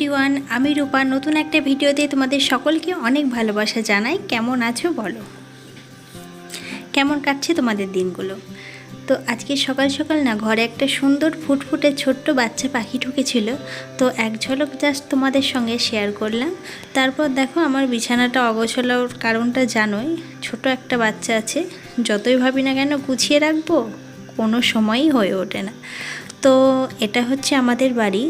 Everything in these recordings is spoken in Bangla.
এভরিওয়ান, আমি রূপা। নতুন একটা ভিডিওতে তোমাদের সকলকে অনেক ভালোবাসা জানাই। কেমন আছো বলো? কেমন কাটছে তোমাদের দিনগুলো? তো আজকে সকাল সকাল না ঘরে একটা সুন্দর ফুটফুটে ছোট্ট বাচ্চা পাখি ঢুকেছিল। তো এক ঝলক জাস্ট তোমাদের সঙ্গে শেয়ার করলাম। তারপর দেখো আমার বিছানাটা অগোছলার কারণটা জানোই, ছোট একটা বাচ্চা আছে। যতই ভাবি না কেন গুছিয়ে রাখব, কোনো সময়ই হয়ে ওঠে না। তো এটা হচ্ছে আমাদের বাড়ি।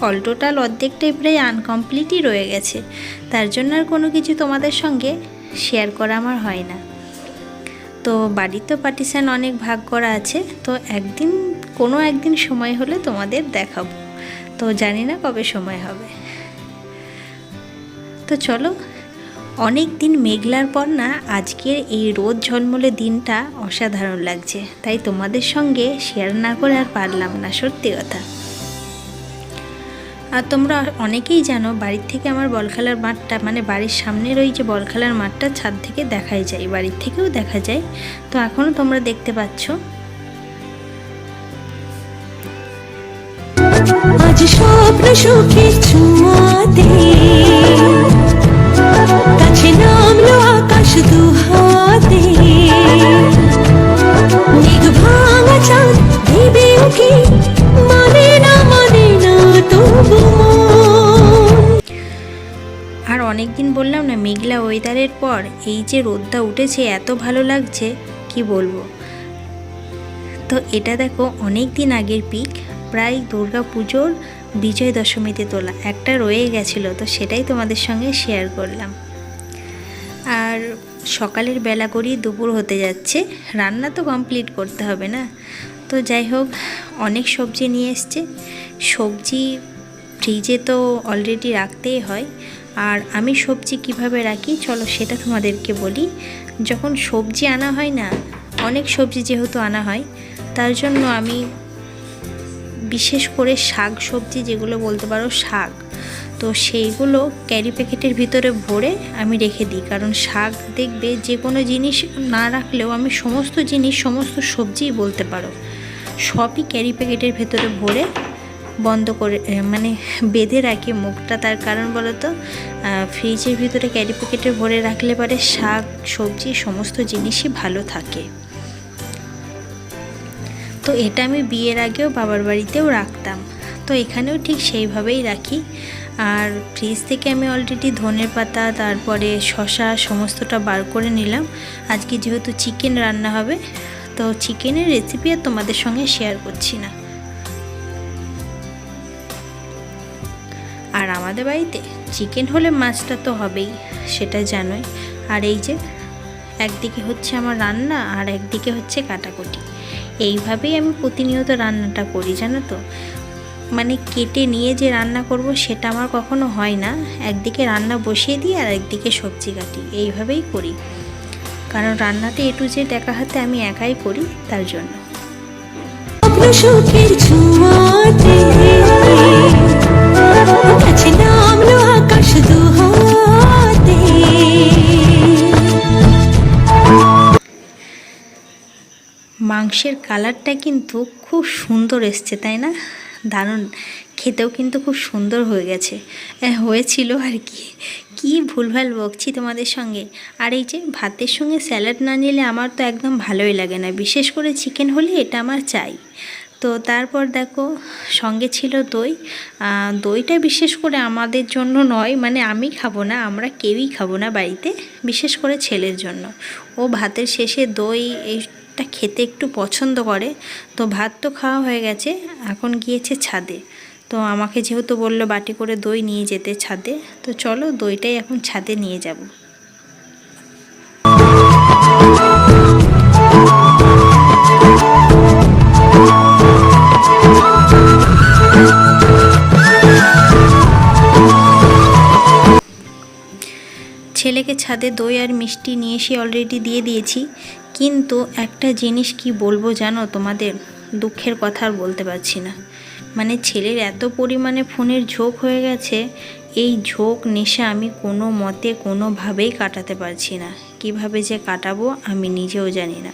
অল টোটাল অর্ধেকটাই প্রায় আনকমপ্লিটই রয়ে গেছে। তার জন্য আর কোনো কিছু তোমাদের সঙ্গে শেয়ার করা আমার হয় না। তো বাড়ির তো পার্টিশান অনেক ভাগ করা আছে, তো একদিন, কোনো একদিন সময় হলে তোমাদের দেখাবো। তো জানি না কবে সময় হবে। তো চলো, অনেক দিন মেঘলার পর না, আজকের এই রোদ ঝলমলে দিনটা অসাধারণ লাগছে। তাই তোমাদের সঙ্গে শেয়ার না করে আর পারলাম না, সত্যি কথা। আর তোমরা অনেকেই জানো, বাড়ির থেকে আমার বল খেলার মাঠটা মানে বাড়ির সামনের ওই যে বল খেলার মাঠটা ছাদ থেকে দেখাই যায়, বাড়ির থেকেও দেখা যায়। তো এখনও তোমরা দেখতে পাচ্ছ। আজ স্বপ্ন সুখে ছোঁয়াতে অনেক দিন বললাম না, মেঘলা ওয়েদারের পর এই যে রোদটা উঠেছে, এত ভালো লাগছে, কি বলব? তো এটা দেখো অনেক দিন আগের পিক, প্রায় দুর্গা পুজোর বিজয় দশমীতে তোলা। একটা রয়ে গেছিল, তো সেটাই তোমাদের সঙ্গে শেয়ার করলাম। আর সকালের বেলা করেই দুপুর হতে যাচ্ছে, রান্না তো কমপ্লিট করতে হবে না। তো যাই হোক, অনেক সবজি নিয়ে এসছে। সবজি ফ্রিজে তো অলরেডি রাখতেই হয়। আর আমি সবজি কীভাবে রাখি, চলো সেটা তোমাদেরকে বলি। যখন সবজি আনা হয় না, অনেক সবজি যেহেতু আনা হয়, তার জন্য আমি বিশেষ করে শাক সবজি যেগুলো বলতে পারো শাক, তো সেইগুলো ক্যারি প্যাকেটের ভিতরে ভরে আমি রেখে দিই। কারণ শাক দেখবে যে কোনো জিনিস না রাখলেও আমি সমস্ত জিনিস, সমস্ত সবজিই বলতে পারো। সবই ক্যারি প্যাকেটের ভেতরে ভরে বন্ধ করে মানে বেঁধে রাখি মুখটা। তার কারণ বলো তো ফ্রিজের ভিতরে ক্যারি প্যাকেটে ভরে রাখলে পরে শাক, সবজি, সমস্ত জিনিসই ভালো থাকে। তো এটা আমি বিয়ের আগেও বাবার বাড়িতেও রাখতাম। তো এখানেও ঠিক সেইভাবেই রাখি। আর ফ্রিজ থেকে আমি অলরেডি ধনের পাতা, তারপরে শশা সমস্তটা বার করে নিলাম। আজকে যেহেতু চিকেন রান্না হবে, তো চিকেনের রেসিপি আর তোমাদের সঙ্গে শেয়ার করছি না। আমাদের বাড়িতে চিকেন হলে মাছটা তো হবেই, সেটা জানোই। আর এই যে, একদিকে হচ্ছে আমার রান্না আর একদিকে হচ্ছে কাটাকুটি। এইভাবেই আমি প্রতিনিয়ত রান্নাটা করি, জানো তো? মানে কেটে নিয়ে যে রান্না করব সেটা আমার কখনো হয় না। একদিকে রান্না বসিয়ে দিই আর একদিকে সবজি কাটি, এইভাবেই করি। কারণ রান্নাটা এটু যে দেখা হাতে আমি একাই করি, তার জন্য। মাংসের কালারটা কিন্তু খুব সুন্দর এসছে, তাই না? দারুণ। খেতেও কিন্তু খুব সুন্দর হয়ে গেছে। হয়েছিল আর কি। কি ভুলভাল বকছি তোমাদের সঙ্গে। আর এই যে ভাতের সঙ্গে স্যালাড না নিলে আমার তো একদম ভালোই লাগে না। বিশেষ করে চিকেন হলে এটা আমার চাই। তো তারপর দেখো, সঙ্গে ছিল দই। দইটা বিশেষ করে আমাদের জন্য নয় মানে আমি খাব না, আমরা কেউই খাব না বাড়িতে। বিশেষ করে ছেলের জন্য। ও ভাতের শেষে দই এইটা খেতে একটু পছন্দ করে। তো ভাত তো খাওয়া হয়ে গেছে, এখন গিয়েছে ছাদে। তো আমাকে যেহেতু বলল বাটি করে দই নিয়ে যেতে ছাদে, তো চলো দইটাই এখন ছাদে নিয়ে যাব। ছেলেকে ছাদে দই আর মিষ্টি নিয়ে এসে অলরেডি দিয়ে দিয়েছি। কিন্তু একটা জিনিস কি বলব জানো তোমাদের? দুঃখের কথা আর বলতে পারছি না। মানে ছেলের এত পরিমাণে ফোনের ঝোঁক হয়ে গেছে, এই ঝোঁক, নেশা আমি কোনো মতে কোনোভাবেই কাটাতে পারছি না। কীভাবে যে কাটাবো আমি নিজেও জানি না।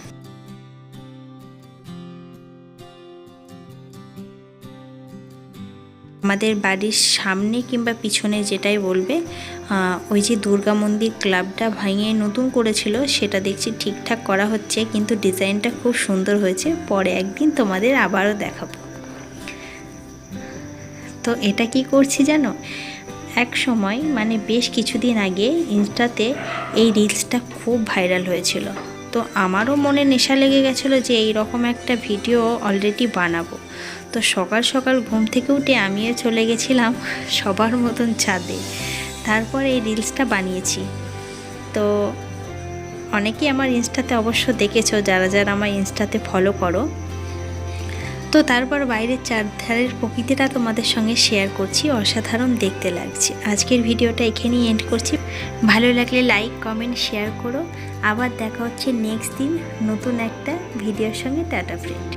আমাদের বাড়ির সামনে কিংবা পিছনে যেটাই বলবে ওই যে দুর্গা মন্দির ক্লাবটা ভাঙিয়ে নতুন করেছিল, সেটা দেখছি ঠিকঠাক করা হচ্ছে, কিন্তু ডিজাইনটা খুব সুন্দর হয়েছে। পরে একদিন তোমাদের আবারও দেখাবো। তো এটা কি করছি জানো? এক সময় মানে বেশ কিছুদিন আগে ইনস্টাতে এই রিলসটা খুব ভাইরাল হয়েছিল। তো আমারও মনে নেশা লেগে গেছিল যে এই রকম একটা ভিডিও অলরেডি বানাবো। তো সকাল সকাল ঘুম থেকে উঠে আমিও চলে গেছিলাম সবার মতন ছাদে। তারপর এই রিলসটা বানিয়েছি। তো অনেকেই আমার ইনস্টাতে অবশ্য দেখেছ, যারা যারা আমার ইনস্টাতে ফলো করো। তো তারপর বাইরের চারধারের প্রকৃতিটা তোমাদের সঙ্গে শেয়ার করছি, অসাধারণ দেখতে লাগছে। আজকের ভিডিওটা এখানেই এন্ড করছি। ভালো লাগলে লাইক কমেন্ট শেয়ার করো। আবার দেখা হচ্ছে নেক্সট দিন নতুন একটা ভিডিওর সঙ্গে টাটা ফ্রেন্ড